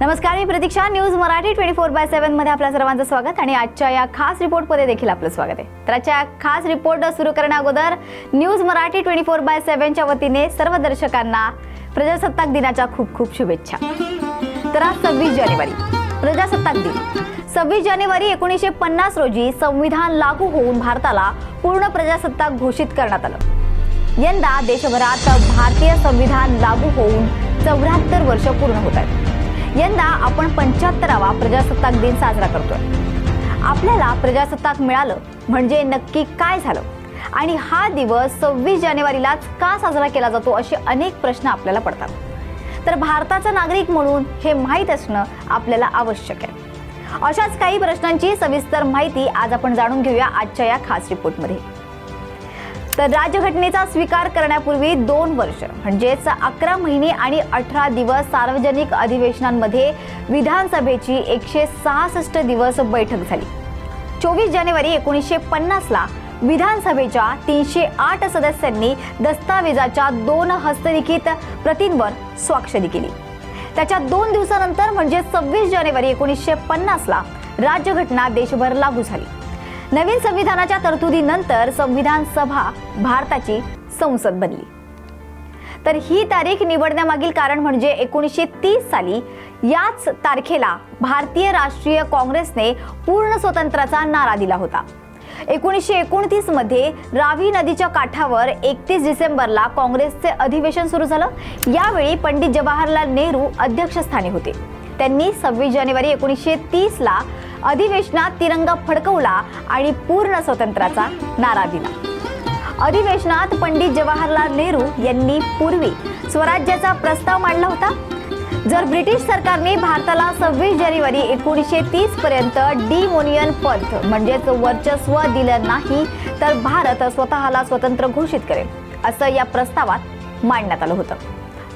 नमस्कार मी Pratiksha. News Marathi twenty four by सेव्हनमध्ये आपल्या सर्वांचं स्वागत आणि आजच्या या खास रिपोर्टमध्ये देखील आपलं स्वागत आहे. तर आजच्या खास रिपोर्ट सुरू करण्या अगोदर news Marathi twenty four by सेव्हनच्या वतीने सर्व दर्शकांना प्रजासत्ताक दिनाच्या खूप खूप शुभेच्छा. तर आज सव्वीस जानेवारी प्रजासत्ताक दिन. सव्वीस जानेवारी एकोणीसशे पन्नास रोजी संविधान लागू होऊन भारताला पूर्ण प्रजासत्ताक घोषित करण्यात आलं. यंदा देशभरात भारतीय संविधान लागू होऊन चौऱ्याहत्तर वर्ष पूर्ण होत आहेत. यंदा आपण पंच्याहत्तरावा प्रजासत्ताक दिन साजरा करतोय. आपल्याला प्रजासत्ताक मिळालं म्हणजे नक्की काय झालं? आणि हा दिवस सव्वीस जानेवारीलाच का साजरा केला जातो असे अनेक प्रश्न आपल्याला पडतात. तर भारताचा नागरिक म्हणून हे माहीत असणं आपल्याला आवश्यक आहे. अशाच काही प्रश्नांची सविस्तर माहिती आज आपण जाणून घेऊया आजच्या या खास रिपोर्टमध्ये. तर राज्यघटनेचा स्वीकार करण्यापूर्वी दोन वर्ष म्हणजेच अकरा महिने आणि अठरा दिवस सार्वजनिक अधिवेशनांमध्ये विधानसभेची एकशे सहासष्ट दिवस बैठक झाली. चोवीस जानेवारी एकोणीसशे पन्नासला विधानसभेच्या तीनशे आठ सदस्यांनी दस्तावेजाच्या दोन हस्तलिखित प्रतींवर स्वाक्षरी केली. त्याच्या दोन दिवसानंतर म्हणजे सव्वीस जानेवारी एकोणीसशे पन्नासला राज्यघटना देशभर लागू झाली. नवीन संविधानाच्या तरतुदीनंतर संविधान सभा भारताची संसद बनली. तर ही तारीख निवडण्यामागील कारण म्हणजे एकोणीसशे तीस साली याच तारखेला भारतीय राष्ट्रीय काँग्रेसने पूर्ण स्वतंत्राचा नारा दिला होता. एकोणीसशे एकोणतीसमध्ये रावी नदीच्या काठावर एकतीस डिसेंबरला काँग्रेसचे अधिवेशन सुरू झालं. यावेळी पंडित जवाहरलाल नेहरू अध्यक्षस्थानी होते. त्यांनी सव्वीस जानेवारी एकोणीसशे तीसला ला अधिवेशनात तिरंगा फडकवला आणि पूर्ण स्वातंत्र्याचा नारा दिला. अधिवेशनात पंडित जवाहरलाल नेहरू यांनी पूर्वी स्वराज्याचा प्रस्ताव मांडला होता. जर ब्रिटिश सरकारने भारताला सव्वीस जानेवारी एकोणीसशे तीस पर्यंत डिमोनियन पथ म्हणजेच वर्चस्व दिलं नाही तर भारत स्वतःला स्वतंत्र घोषित करेल असं या प्रस्तावात मांडण्यात आलं होतं.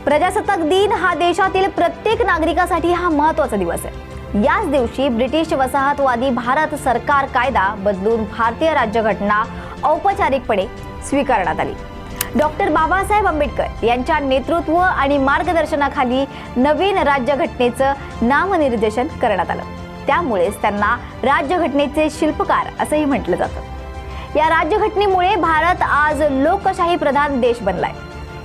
प्रजासत्ताक दिन हा देशातील प्रत्येक नागरिकासाठी हा महत्त्वाचा दिवस आहे. याच दिवशी ब्रिटिश वसाहतवादी भारत सरकार कायदा बदलून भारतीय राज्यघटना औपचारिकपणे स्वीकारण्यात आली. डॉक्टर बाबासाहेब आंबेडकर यांच्या नेतृत्व आणि मार्गदर्शनाखाली नवीन राज्यघटनेचं नामनिर्देशन करण्यात आलं. त्यामुळेच त्यांना राज्यघटनेचे शिल्पकार असंही म्हटलं जातं. या राज्यघटनेमुळे भारत आज लोकशाही प्रधान देश बनलाय.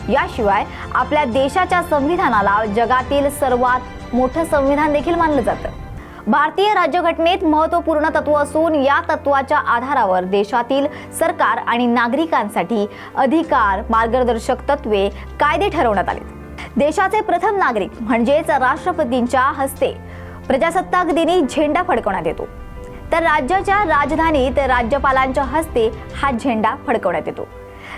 याशिवाय आपल्या देशाच्या संविधानाला जगातील सर्वात मोठं संविधान देखील मानलं जातं. भारतीय राज्यघटनेत महत्त्वपूर्ण तत्व असून या तत्वाच्या आधारावर देशातील सरकार आणि नागरिकांसाठी अधिकार मार्गदर्शक तत्वे कायदे ठरवण्यात आले. देशाचे प्रथम नागरिक म्हणजेच राष्ट्रपतींच्या हस्ते प्रजासत्ताक दिनी झेंडा फडकवण्यात येतो. तर राज्याच्या राजधानीत राज्यपालांच्या हस्ते हा झेंडा फडकवण्यात येतो.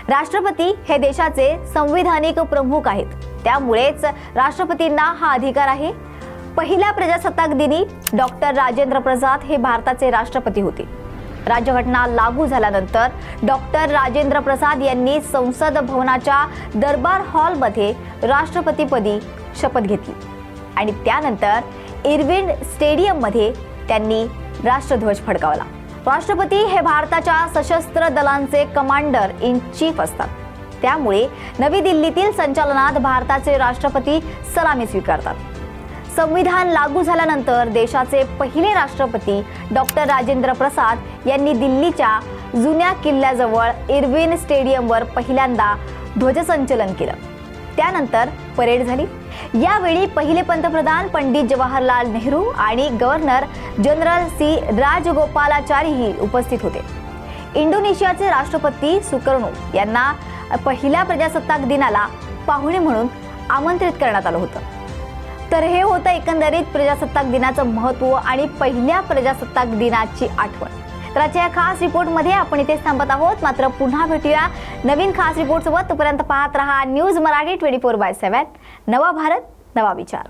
राष्ट्रपती हे देशाचे संविधानिक प्रमुख आहेत. त्यामुळेच राष्ट्रपतींना हा अधिकार आहे. पहिल्या प्रजासत्ताक दिनी डॉक्टर राजेंद्र प्रसाद हे भारताचे राष्ट्रपती होते. राज्यघटना लागू झाल्यानंतर डॉक्टर राजेंद्र प्रसाद यांनी संसद भवनाच्या दरबार हॉलमध्ये राष्ट्रपतीपदी शपथ घेतली. आणि त्यानंतर इरविन स्टेडियममध्ये त्यांनी राष्ट्रध्वज फडकावला. राष्ट्रपती हे भारताच्या सशस्त्र दलांचे कमांडर इन चीफ असतात. त्यामुळे नवी दिल्लीतील संचालनात भारताचे राष्ट्रपती सलामी स्वीकारतात. संविधान लागू झाल्यानंतर देशाचे पहिले राष्ट्रपती डॉक्टर राजेंद्र प्रसाद यांनी दिल्लीच्या जुन्या किल्ल्याजवळ इरविन स्टेडियमवर पहिल्यांदा ध्वजसंचलन केलं. त्यानंतर परेड झाली. यावेळी पहिले पंतप्रधान पंडित जवाहरलाल नेहरू आणि गव्हर्नर जनरल सी राजगोपालाचारीही उपस्थित होते. इंडोनेशियाचे राष्ट्रपती सुकर्णो यांना पहिल्या प्रजासत्ताक दिनाला पाहुणे म्हणून आमंत्रित करण्यात आलं होतं. तर हे होतं एकंदरीत प्रजासत्ताक दिनाचं महत्त्व आणि पहिल्या प्रजासत्ताक दिनाची आठवण. तर या खास रिपोर्टमध्ये आपण इथेच थांबत आहोत. मात्र पुन्हा भेटूया नवीन खास रिपोर्टसोबत. तोपर्यंत पाहत रहा news Marathi twenty four by seven नवा भारत नवा विचार.